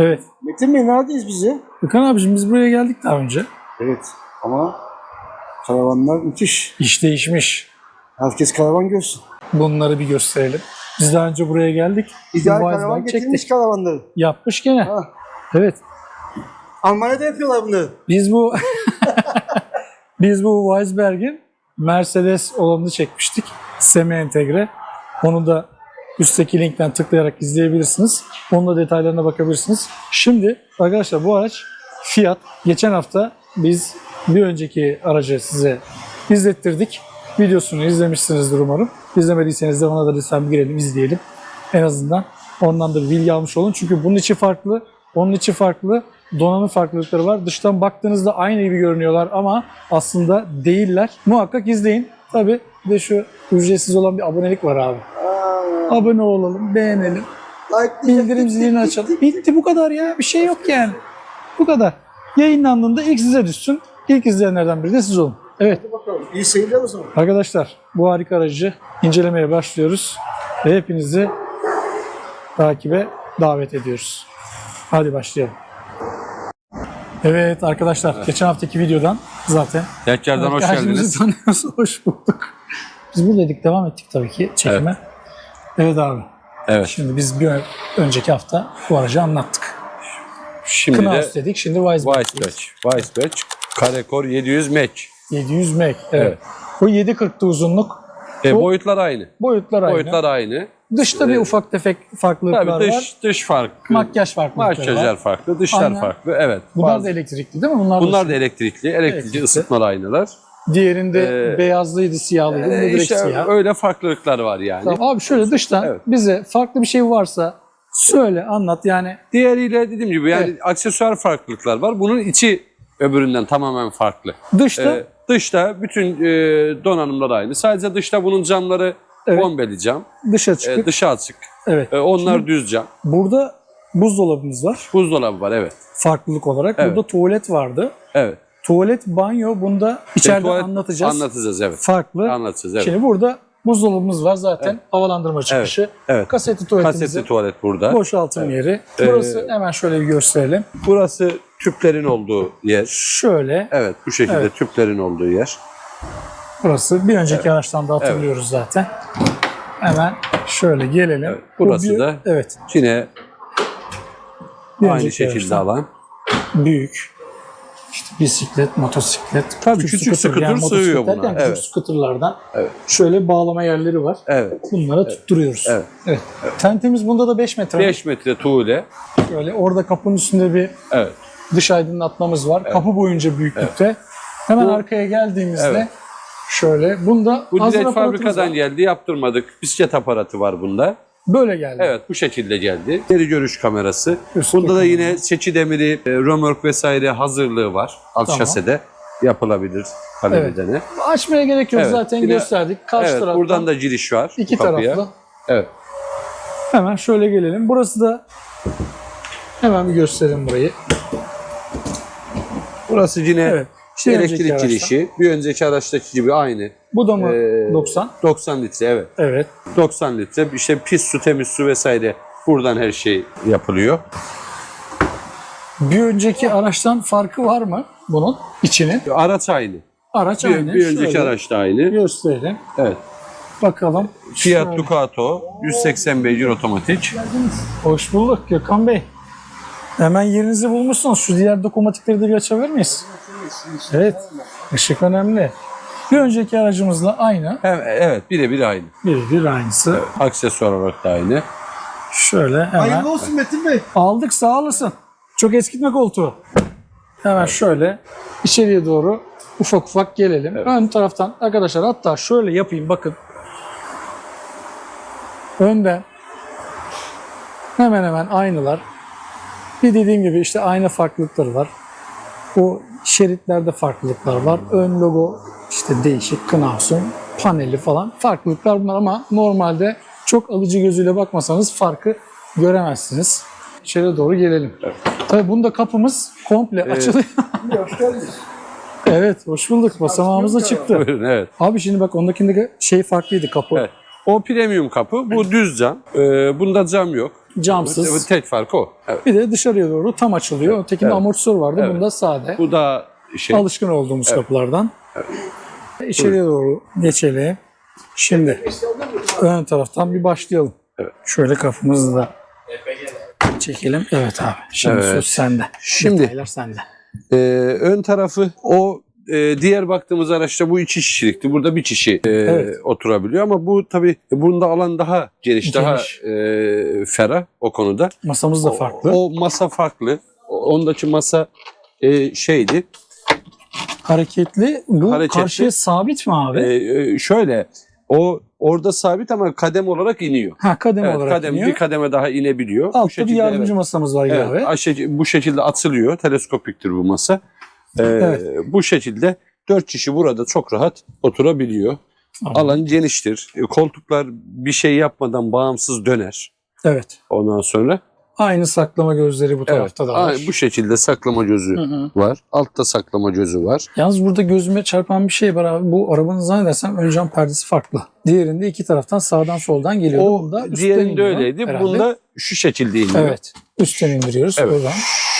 Evet. Metin Bey neredeyiz biz ya? Gökhan abicim biz buraya geldik daha önce. Evet ama karavanlar müthiş. İş değişmiş. Herkes karavan görsün. Bunları bir gösterelim. Biz daha önce buraya geldik. İdeal Wise karavan Bike getirmiş çektik. karavanları. Yapmış gene. Ha. Evet. Almanya'da yapıyorlar bunları. Biz bu biz bu Weisberg'in Mercedes olanını çekmiştik. Semi entegre. Onu da üstteki linkten tıklayarak izleyebilirsiniz. Onun da detaylarına bakabilirsiniz. Şimdi arkadaşlar bu araç Fiat. Geçen hafta biz bir önceki aracı size izlettirdik. Videosunu izlemişsinizdir umarım. İzlemediyseniz de ona da lütfen girelim izleyelim. En azından ondan da bir bilgi almış olun. Çünkü bunun içi farklı, onun içi farklı. Donanım farklılıkları var. Dıştan baktığınızda aynı gibi görünüyorlar ama aslında değiller. Muhakkak izleyin. Tabi de şu ücretsiz olan bir abonelik var abi. Abone olalım, beğenelim. Bildirim zilini açalım. Bitti bu kadar ya. Bir şey yok yani. Bu kadar. Yayınlandığında ilk size düşsün. İlk izleyenlerden biri de siz olun. Evet. Hadi bakalım. İyi seyirler o zaman. Arkadaşlar bu harika aracı incelemeye başlıyoruz. Ve hepinizi takibe davet ediyoruz. Hadi başlayalım. Evet arkadaşlar geçen haftaki videodan zaten Tekrardan hoş geldiniz. tanıyoruz. Hoş bulduk. Biz buradaydık devam ettik tabii ki çekime. Evet, abi. Evet. Şimdi biz bir önceki hafta bu aracı anlattık. Şimdi de Knaus dedik şimdi Weisberg. Weissbatch. Weissbatch Karekor 700 match. 700 meg. Evet. Evet. Bu 7.40'tı uzunluk. E, Bu- boyutlar aynı. Boyutlar aynı. Boyutlar aynı. Dışta bir Ee, ufak tefek farklılıklar Tabii var. dış dış farklı. Makyaj farklılıkları Makyajlar var. farklı, dışlar Aynen. farklı. Evet. Bunlar Bazı- da elektrikli değil mi? Bunlar, bunlar da da elektrikli. Elektrikli Elektrikli. ısıtmalı aynalar. Diğerinde Ee, beyazlıydı, siyahlıydı. Bunda E, direkt işte siyah. öyle farklılıklar var yani. Tamam. Abi şöyle dıştan Evet. bize farklı bir şey varsa söyle, anlat. Yani Diğeriyle dediğim gibi yani aksesuar farklılıklar var. Bunun içi öbüründen tamamen farklı. dışta Ee, dışta bütün e, donanımlar aynı. Sadece dışta bunun camları Evet. bombeli cam. dışa E, çıkıp dışı açık. evet. E, onlar Şimdi düz cam. burada buzdolabımız var Buzdolabı var evet. farklılık olarak. Evet. Burada tuvalet vardı. Evet. Tuvalet, banyo bunda içeride tuvalet anlatacağız. Anlatacağız evet. Farklı. Anlatacağız evet. Şimdi burada buzdolabımız var zaten. Havalandırma çıkışı. evet. Kasetli tuvaletimizi Kasetli tuvalet burada. boşaltım yeri. Ee, Burası hemen şöyle bir gösterelim. Burası tüplerin olduğu yer. Şöyle Evet bu şekilde Evet. tüplerin olduğu yer. burası bir önceki araçtan da hatırlıyoruz zaten. Hemen şöyle gelelim. Evet, Bu burası bir- da evet. Yine bir aynı şekilde alan. büyük. İşte bisiklet, motosiklet. Tabii küçük scooter sığıyor motosikletler buna, yani küçük evet. scooterlardan Evet. şöyle bağlama yerleri var. Evet. Bunlara tutturuyoruz. Evet. evet. Tentemiz bunda da 5 metre. 5 metre tuğle. Şöyle orada kapının üstünde bir Evet. dış aydınlatmamız var. Kapı boyunca büyüklükte. Hemen Bu- arkaya geldiğimizde Evet. şöyle bunda Bu direkt fabrikadan var. geldi yaptırmadık. Bisiklet aparatı var bunda. Böyle geldi. Evet bu şekilde geldi. Geri görüş kamerası. Üst Bunda da yine seçi demiri, e, römork vesaire hazırlığı var. Alt Tamam. şasede yapılabilir talep Evet. edene. Açmaya gerek yok Evet, zaten yine- gösterdik. Karşı evet, taraftan buradan da giriş var iki bu kapıya. taraflı. Evet. Hemen şöyle gelelim. Burası da hemen bir gösterelim burayı. Burası yine Evet. Önceki elektrik girişi. Bir önceki araçtaki gibi aynı. Bu da mı Ee, 90? 90 litre evet. Evet. 90 litre. İşte pis su, temiz su vesaire buradan her şey yapılıyor. Bir önceki araçtan farkı var mı bunun içinin? Araç aynı. Araç Bir, aynı. bir önceki Şöyle araç da aynı. Gösterelim. Evet. Bakalım. Fiat Şöyle. Ducato 180 beygir otomatik. Hoş bulduk Gökhan Bey. Hemen yerinizi bulmuşsunuz. Şu diğer dokunmatikleri de bir açabilir miyiz? Evet. Işık önemli. Bir önceki aracımızla aynı. Hem- Evet birebir aynı. Birebir aynısı. Aksesuar olarak da aynı. Şöyle hemen. Hayırlı olsun Metin Bey. Aldık sağ olasın. Çok eskitme koltuğu. Hemen şöyle içeriye doğru ufak ufak gelelim. Ön taraftan arkadaşlar hatta şöyle yapayım bakın. Önden hemen hemen aynılar. Bir dediğim gibi işte ayna farklılıkları var. Bu şeritlerde farklılıklar var. Ön logo işte değişik, Knaus'un paneli falan farklılıklar bunlar ama normalde çok alıcı gözüyle bakmasanız farkı göremezsiniz. İçeri doğru gelelim. Tabii bunda kapımız komple açılıyor. Hoş geldiniz. evet, hoş bulduk. Basamağımız da çıktı. Buyurun evet. Abi şimdi bak ondakinde şey farklıydı kapı. Evet. O premium kapı. Bu düz cam. Ee, bunda cam yok. Camsız. Tek farkı o. Evet. Bir de dışarıya doğru tam açılıyor. Ötekinde Evet. amortisör vardı. Evet. Bunda sade. Bu da şey Alışkın olduğumuz kapılardan. İçeriye doğru geçelim. Şimdi ön taraftan bir başlayalım. Evet. Şöyle kafamızı da çekelim. Evet abi. Şimdi Evet. söz sende. Şimdi- Detaylar sende. Ee, ön tarafı o e, diğer baktığımız araçta bu iki kişilikti. Burada bir kişi e, Evet. oturabiliyor ama bu tabii bunda alan daha geniş, daha Geniş. e, ferah o konuda. Masamız da farklı. O, o masa farklı. Ondaki masa e, şeydi. Hareketli. Bu Hareketli. karşıya sabit mi abi? E, e, şöyle o orada sabit ama kadem olarak iniyor. ha kademe Evet, olarak kadem iniyor. bir kademe daha inebiliyor. Bu Altta bir şekilde, yardımcı evet. masamız var Evet, abi. aşe- bu şekilde atılıyor. Teleskopiktir bu masa. Ee, Evet. Bu şekilde dört kişi burada çok rahat oturabiliyor. Tamam. Alan geniştir. E, Koltuklar bir şey yapmadan bağımsız döner. Evet. Ondan sonra Aynı saklama gözleri bu tarafta da var. Bu şekilde saklama gözü Hı hı. var. Altta saklama gözü var. Yalnız burada gözüme çarpan bir şey var abi. Bu arabanın zannedersem ön cam perdesi farklı. Diğerinde iki taraftan sağdan soldan geliyor. O Bunda üstten diğerinde öyleydi. herhalde. Bunda şu şekilde iniyor. Evet. Üstten indiriyoruz Evet. buradan.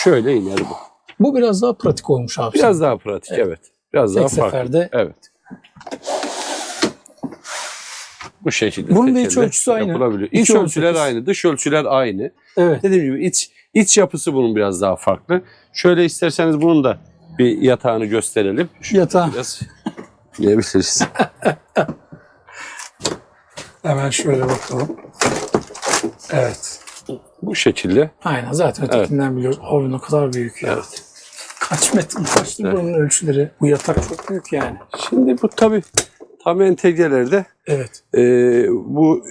Şöyle iner bu. Bu biraz daha pratik olmuş abi. Biraz daha pratik evet. Biraz daha Tek farklı. seferde. Evet. Bu şekilde. Bunun da iç ölçüsü aynı. yapılabiliyor. İç on ölçüler sekiz. aynı, dış ölçüler aynı. Evet. Dediğim gibi iç iç yapısı bunun biraz daha farklı. Şöyle isterseniz bunun da bir yatağını gösterelim. Şu Yatağı biraz diyebiliriz. hemen şöyle bakalım. Evet. Bu şekilde. Aynen zaten ötekinden biliyoruz. Abi ne kadar büyük ya. Evet. Kaç metre kaçtı buranın ölçüleri? Bu yatak çok büyük yani. Şimdi bu tabi tam entegrelerde Evet. e, bu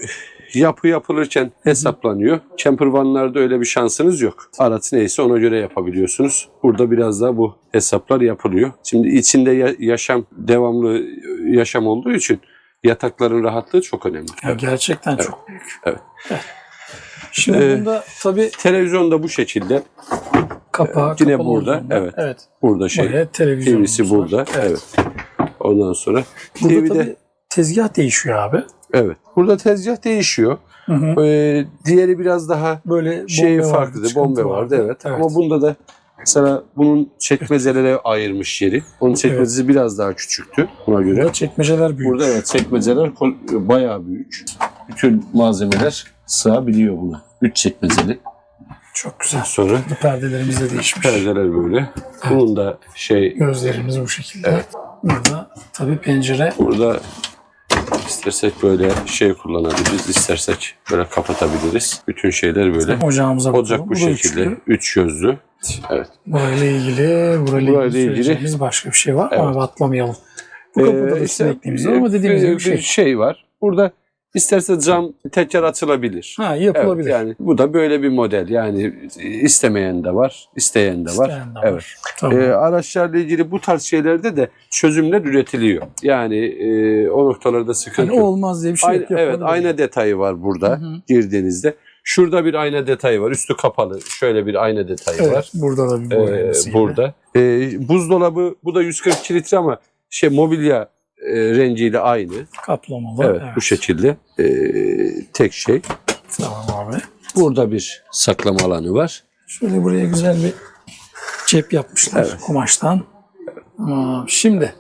yapı yapılırken hesaplanıyor. Camper vanlarda öyle bir şansınız yok. Araç neyse ona göre yapabiliyorsunuz. Burada biraz daha bu hesaplar yapılıyor. Şimdi içinde ya- yaşam devamlı yaşam olduğu için yatakların rahatlığı çok önemli. Ya gerçekten çok büyük. Evet. Şimdi Ee, bunda tabii Televizyon da bu şekilde. Kapağı yine kapalı burada, olduğunda- evet. Evet. Burada şey. Televizyonumuz TV'si var. burada. Evet. Ondan sonra Burada TV'de tabii tezgah değişiyor abi. evet. Burada tezgah değişiyor. Hı hı. Ee, diğeri biraz daha Böyle şey bombe vardı, farklıdır. çıkıntı Bombe vardı, evet. Ama bunda da mesela bunun çekmecelere ayırmış yeri. Onun çekmecesi biraz daha küçüktü buna göre. Burada çekmeceler büyük. Burada evet çekmeceler kol- bayağı büyük. Bütün malzemeler sığabiliyor buna. Üç çekmeceli. Çok güzel. Sonra Perdelerimiz de değişmiş. perdeler böyle. Bunun da şey Gözlerimiz bu şekilde. Burada tabii pencere burada istersek böyle şey kullanabiliriz. istersek böyle kapatabiliriz. Bütün şeyler böyle. ocağımıza. Ocak bu da şekilde. üçlü. Üç gözlü. Evet. Burayla ilgili, burayla, Burayla ilgili başka bir şey var Evet. ama atlamayalım. Bu kapıda da Ee, sizin işte, ama dediğimiz gibi bir şey. şey var. Burada isterse cam tekrar açılabilir. Ha Evet, yapılabilir. yani bu da böyle bir model. Yani istemeyen de var, isteyen de var. İsteyen de Evet. var. Tamam. Ee, araçlarla ilgili bu tarz şeylerde de çözümler üretiliyor. Yani e, o noktalarda sıkıntı yok. olmaz diye bir şey Ayna- yok. evet, ayna detayı var burada Hı hı. girdiğinizde. Şurada bir ayna detayı var. Üstü kapalı. Şöyle bir ayna detayı Evet, var. burada da bir Ee, boyaması. burada. Ee, buzdolabı bu da 142 litre ama şey mobilya e, renciyle aynı. Kaplamalı. Evet, bu şekilde. Ee, tek şey. Tamam abi. Burada bir saklama alanı var. Şöyle buraya güzel bir cep yapmışlar Evet. kumaştan. Aa, şimdi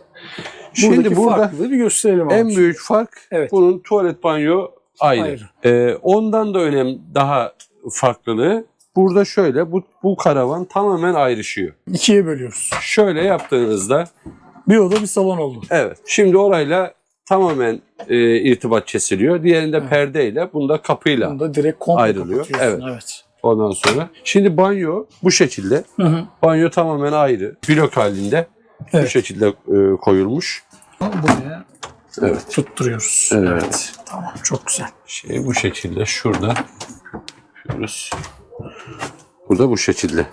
Şimdi burada bir gösterelim abi. en büyük fark Evet. bunun tuvalet banyo. Ayrı. Ee, ondan da önem daha farklılığı. Burada şöyle bu, bu karavan tamamen ayrışıyor. İkiye bölüyoruz. Şöyle yaptığınızda Bir oda bir salon oldu. evet şimdi orayla tamamen e, irtibat kesiliyor. Diğerinde Evet. perdeyle bunda kapıyla Bunda direkt komple Ayrılıyor. Evet. evet. ondan sonra. Şimdi banyo bu şekilde. Hı hı. Banyo tamamen ayrı. Blok halinde bu Evet. şekilde e, koyulmuş. Buraya Evet. tutturuyoruz. Evet. Tamam çok güzel. Şey bu şekilde şurada yapıyoruz. Burada bu şekilde.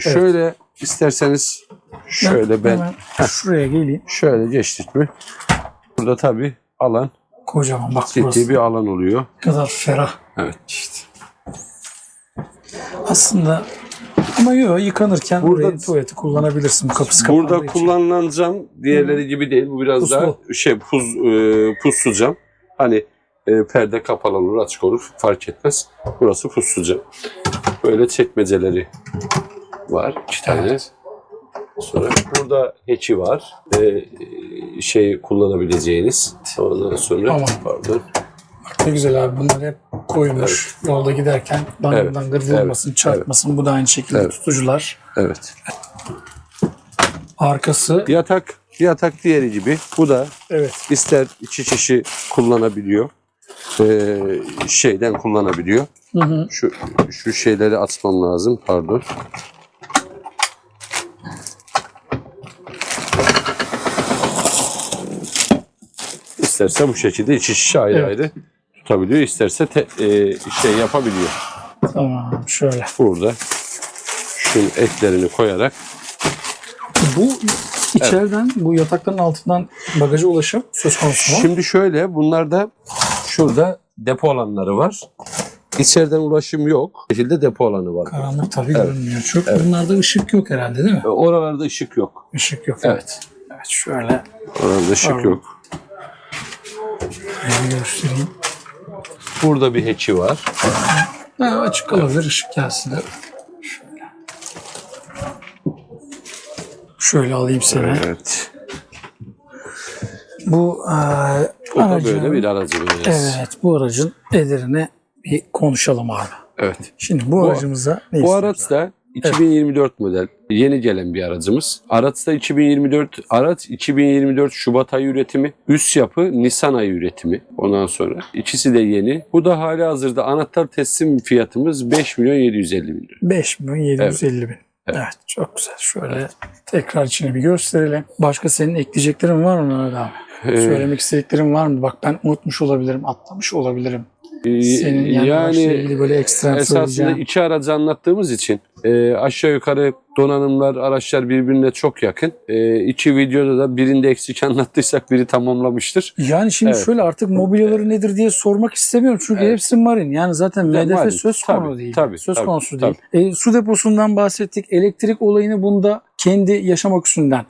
Şöyle isterseniz şöyle ben Hemen şuraya geleyim. şöyle geçtik mi? Burada tabii alan Kocaman bak ciddi bir alan oluyor. Ne kadar ferah. Evet. İşte. Aslında ama yok yıkanırken Burada- tuvaleti kullanabilirsin. Kapısı kapandığı Burada kullanılan cam diğerleri gibi değil. Bu biraz Puslu. daha şey puz e, puslu cam. Hani e, perde kapalı olur, açık olur fark etmez. Burası pusluca. Böyle çekmeceleri var iki tane. Sonra burada heçi var. E, şey kullanabileceğiniz. Ondan sonra Aman. pardon. Ne güzel abi bunlar hep koymuş. Yolda giderken dangır Evet, dangır vurmasın, evet, çarpmasın. Bu da aynı şekilde Evet. tutucular. Evet. Arkası Yatak yatak diğeri gibi. Bu da evet. ister içi çişi kullanabiliyor. e, şeyden kullanabiliyor. Hı hı. Şu şu şeyleri açmam lazım. Pardon. İsterse bu şekilde içi şişe ayrı Evet. ayrı tutabiliyor. İsterse te- e, şey yapabiliyor. Tamam şöyle. Burada şunun eklerini koyarak Bu içeriden bu yatakların altından bagaja ulaşım söz konusu mu? Şimdi şöyle bunlarda şurada depo alanları var. İçeriden ulaşım yok. Bu şekilde depo alanı var. Karanlık tabii görünmüyor çok. Bunlarda ışık yok herhalde değil mi? E, Oralarda ışık yok. Işık yok. Evet. Evet şöyle Oralarda ışık Pardon. yok. Bir göstereyim. Burada bir heçi var. Ha, açık kalabilir ışık gelsin. Şöyle. Şöyle alayım seni. Evet. Bu eee Bu aracın, böyle bir aracımız. evet bu aracın ederini bir konuşalım abi. Evet. Şimdi bu, aracımıza ne Bu araç da 2024 model. Yeni gelen bir aracımız. Araç da 2024 araç 2024 Şubat ayı üretimi. Üst yapı Nisan ayı üretimi. Ondan sonra ikisi de yeni. Bu da hali hazırda anahtar teslim fiyatımız 5 milyon 750 bin lira. 5 milyon 750 bin. Evet. çok güzel. Şöyle tekrar içine bir gösterelim. Başka senin ekleyeceklerin var mı Mehmet abi? Ee, Söylemek istediklerin var mı? Bak ben unutmuş olabilirim, atlamış olabilirim. Ee, Senin yani, yani ilgili böyle ekstrem esasında söyleyeceğin. iki aracı anlattığımız için e, aşağı yukarı donanımlar, araçlar birbirine çok yakın. E, iki videoda da birinde eksik anlattıysak biri tamamlamıştır. Yani şimdi Evet. şöyle artık mobilyaları nedir diye sormak istemiyorum. Çünkü Evet. hepsi marin. Yani zaten MDF marin. söz Tabii, konusu değil. tabii, söz tabii, konusu tabii. değil. E, su deposundan bahsettik. Elektrik olayını bunda kendi yaşam aküsünden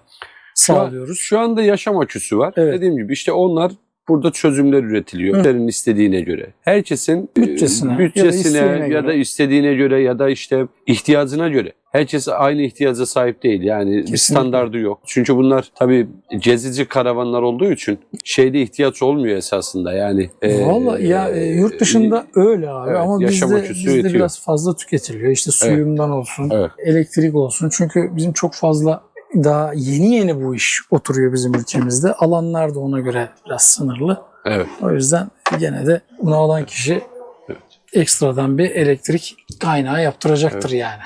Şu, an- sağlıyoruz. şu anda yaşam aküsü var. Evet. Dediğim gibi işte onlar burada çözümler üretiliyor. Müşterinin istediğine göre. Herkesin e, Bütçesine ya da bütçesine ya, da istediğine göre ya da işte ihtiyacına göre. Herkes aynı ihtiyaca sahip değil. Yani bir Kesinlikle. standardı yok. Çünkü bunlar tabii gezici karavanlar olduğu için şeyde ihtiyaç olmuyor esasında. Yani e, Valla ya e, yurt dışında öyle abi evet, ama bizde, bizde biraz fazla tüketiliyor. İşte suyundan olsun, Evet. elektrik olsun. Çünkü bizim çok fazla daha yeni yeni bu iş oturuyor bizim ülkemizde. Alanlar da ona göre biraz sınırlı. Evet. O yüzden gene de bunu alan kişi Evet. ekstradan bir elektrik kaynağı yaptıracaktır yani.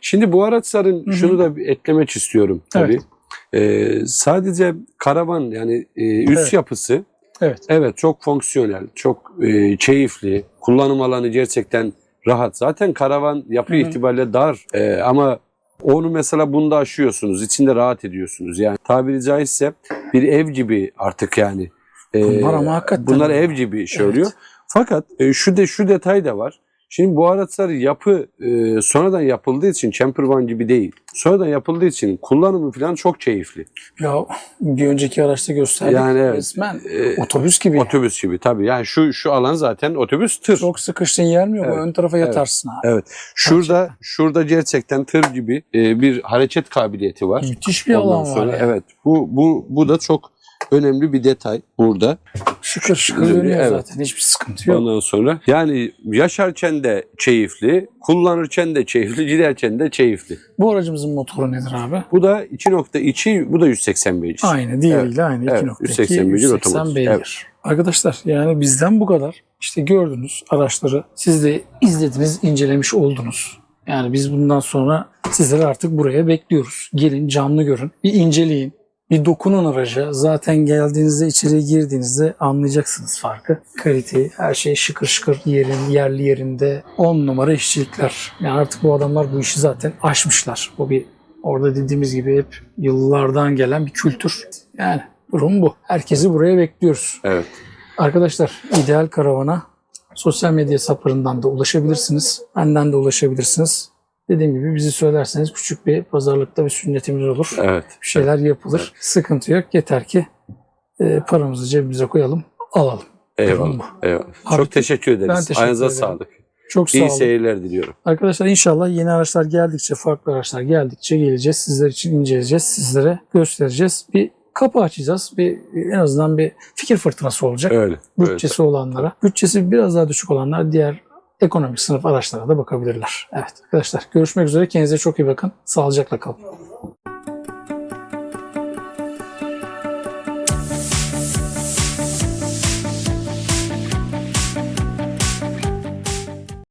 Şimdi bu araçların hı. şunu da eklemek istiyorum tabii. Ee, sadece karavan yani e, üst Evet. yapısı Evet. evet çok fonksiyonel, çok e, keyifli. Kullanım alanı gerçekten rahat. Zaten karavan yapı Hı hı. itibariyle itibariyle dar e, ama onu mesela bunda aşıyorsunuz. içinde rahat ediyorsunuz. Yani tabiri caizse bir ev gibi artık yani. E, Bunlar ama hakikaten Bunlar ev gibi şey Evet. oluyor. Fakat e, şu de şu detay da var. Şimdi bu araçlar yapı e, sonradan yapıldığı için campervan gibi değil. Sonradan yapıldığı için kullanımı falan çok keyifli. Ya bir önceki araçta gösterdik. Yani evet. Resmen E, otobüs gibi. otobüs gibi tabii. Yani şu şu alan zaten otobüs tır. Çok sıkıştın yer mi yok? Evet. Ön tarafa yatarsın abi. Evet. Şurada şurada gerçekten tır gibi e, bir hareket kabiliyeti var. Müthiş bir Ondan alan sonra var. ya. evet. Bu bu bu da çok önemli bir detay burada. Şıkır Güzel, dönüyor evet. zaten. Hiçbir sıkıntı yok. Ondan sonra yani yaşarken de keyifli, kullanırken de keyifli, giderken de keyifli. Bu aracımızın motoru nedir abi? Bu da 2.2, bu da 180 beygir. Aynı diğeriyle aynı. Evet, 2.2 180 beygir 180 otomatik. beygir. Evet. Arkadaşlar yani bizden bu kadar. İşte gördünüz araçları. Siz de izlediniz, incelemiş oldunuz. Yani biz bundan sonra sizleri artık buraya bekliyoruz. Gelin canlı görün. Bir inceleyin. Bir dokunun araca. Zaten geldiğinizde içeriye girdiğinizde anlayacaksınız farkı. Kaliteyi, her şey şıkır şıkır yerin, yerli yerinde. 10 numara işçilikler. Yani artık bu adamlar bu işi zaten aşmışlar. Bu bir orada dediğimiz gibi hep yıllardan gelen bir kültür. Yani durum bu. Herkesi buraya bekliyoruz. Evet. Arkadaşlar ideal karavana sosyal medya hesaplarından da ulaşabilirsiniz. Benden de ulaşabilirsiniz. Dediğim gibi bizi söylerseniz küçük bir pazarlıkta bir sünnetimiz olur. Evet. Bir şeyler yapılır. Sıkıntı yok. Yeter ki e, paramızı cebimize koyalım, alalım. Eyvallah. Eyvallah. Abi, Çok teşekkür ederiz. ben teşekkür Ayağınıza ederim. sağlık. Çok sağ İyi olun. seyirler diliyorum. Arkadaşlar inşallah yeni araçlar geldikçe, farklı araçlar geldikçe geleceğiz. Sizler için inceleyeceğiz. Sizlere göstereceğiz. Bir kapı açacağız. Bir en azından bir fikir fırtınası olacak. Öyle. öyle. Bütçesi olanlara. Bütçesi biraz daha düşük olanlar diğer ekonomik sınıf araçlara da bakabilirler. Evet arkadaşlar görüşmek üzere. Kendinize çok iyi bakın. Sağlıcakla kalın.